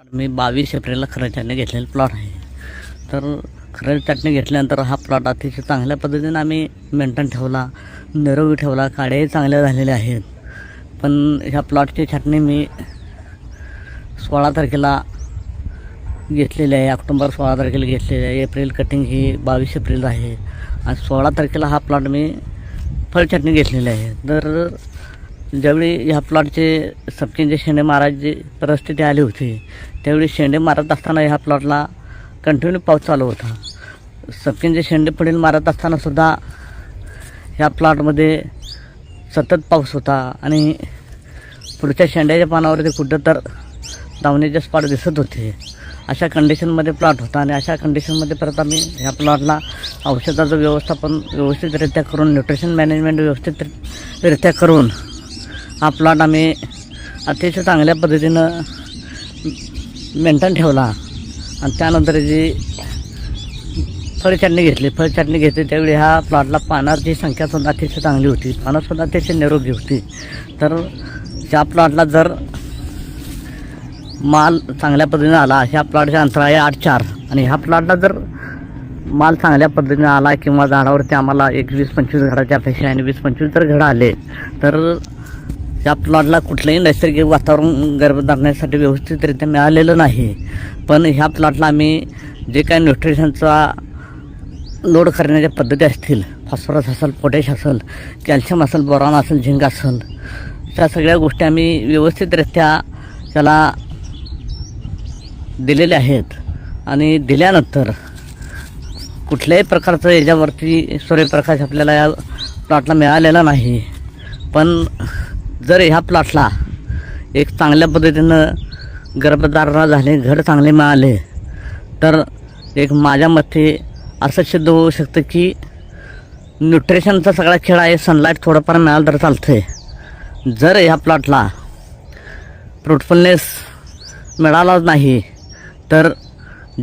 मी बावीस एप्रिलला खरं चाटणी घेतलेला प्लॉट आहे. तर खरं चटणी घेतल्यानंतर हा प्लॉट अतिशय चांगल्या पद्धतीनं आम्ही मेंटेन ठेवला निरोगी ठेवला काड्याही चांगल्या झालेल्या आहेत. पण ह्या प्लॉटची छाटणी मी सोळा तारखेला घेतलेली आहे ऑक्टोंबर सोळा तारखेला घेतलेली आहे एप्रिल कटिंग ही बावीस एप्रिल आहे. आणि सोळा तारखेला हा प्लॉट मी फळ चटणी घेतलेली आहे. तर ज्यावेळी ह्या प्लॉटचे सपकिंचे शेंडे मारायची परिस्थिती आली होती त्यावेळी शेंडे मारत असताना ह्या प्लॉटला कंटिन्यू पाऊस चालू होता. सपकिंचे शेंडे पुढील मारत असतानासुद्धा ह्या प्लॉटमध्ये सतत पाऊस होता आणि पुढच्या शेंड्याच्या पानावरती कुठं तर धावण्याचे स्पॉट दिसत होते. अशा कंडिशनमध्ये प्लॉट होता आणि अशा कंडिशनमध्ये परत आम्ही ह्या प्लॉटला औषधाचं व्यवस्थापन व्यवस्थितरित्या करून न्यूट्रिशन मॅनेजमेंट व्यवस्थितरित्या करून हा प्लॉट आम्ही अतिशय चांगल्या पद्धतीनं मेंटेन ठेवला. आणि त्यानंतर जी फळ घेतली फळ घेतली त्यावेळी ह्या प्लॉटला पानाची संख्यासुद्धा अतिशय चांगली होती. पानासुद्धा अतिशय निरोगी होती. तर त्या प्लॉटला जर माल चांगल्या पद्धतीने आला ह्या प्लॉटचे अंतर आहे आठ चार. आणि ह्या प्लॉटला जर माल चांगल्या पद्धतीने आला किंवा झाडावरती आम्हाला एक वीस पंचवीस झाडाची अपेक्षा आहे आणि वीस पंचवीस जर घडं आले तर या प्लॉटला कुठलंही नैसर्गिक वातावरण गर्भधारण्यासाठी व्यवस्थितरित्या मिळालेलं नाही. पण ह्या प्लॉटला आम्ही जे काही न्यूट्रिशनचा लोड करण्याच्या पद्धती असतील फॉस्फरस असेल पोटॅश असेल कॅल्शियम असेल बोरॉन असेल झिंक असेल त्या सगळ्या गोष्टी आम्ही व्यवस्थितरित्या त्याला दिलेल्या आहेत. आणि दिल्यानंतर कुठल्याही प्रकारचं याच्यावरती सूर्यप्रकाश आपल्याला या प्लॉटला मिळालेला नाही. पण जर ह्या प्लॉटला एक चांगल्या पद्धतीनं गर्भधारणा झाले घर चांगले मिळाले तर एक माझ्या मते असं सिद्ध होऊ शकतं की न्यूट्रिशनचा सगळा खेळ आहे सनलाईट थोडंफार मिळालं तर चालतं आहे जर ह्या प्लॉटला फ्रुटफुलनेस मिळालाच नाही तर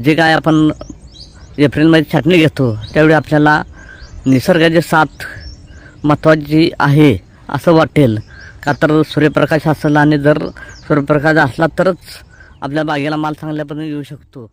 जे काय आपण एप्रिलमध्ये छाटणी घेतो त्यावेळी आपल्याला निसर्गाची साथ महत्त्वाची आहे असं वाटेल. का तर सूर्यप्रकाश असेल आणि जर सूर्यप्रकाश असला तरच आपल्या बागेला माल चांगल्या पद्धतीने येऊ शकतो.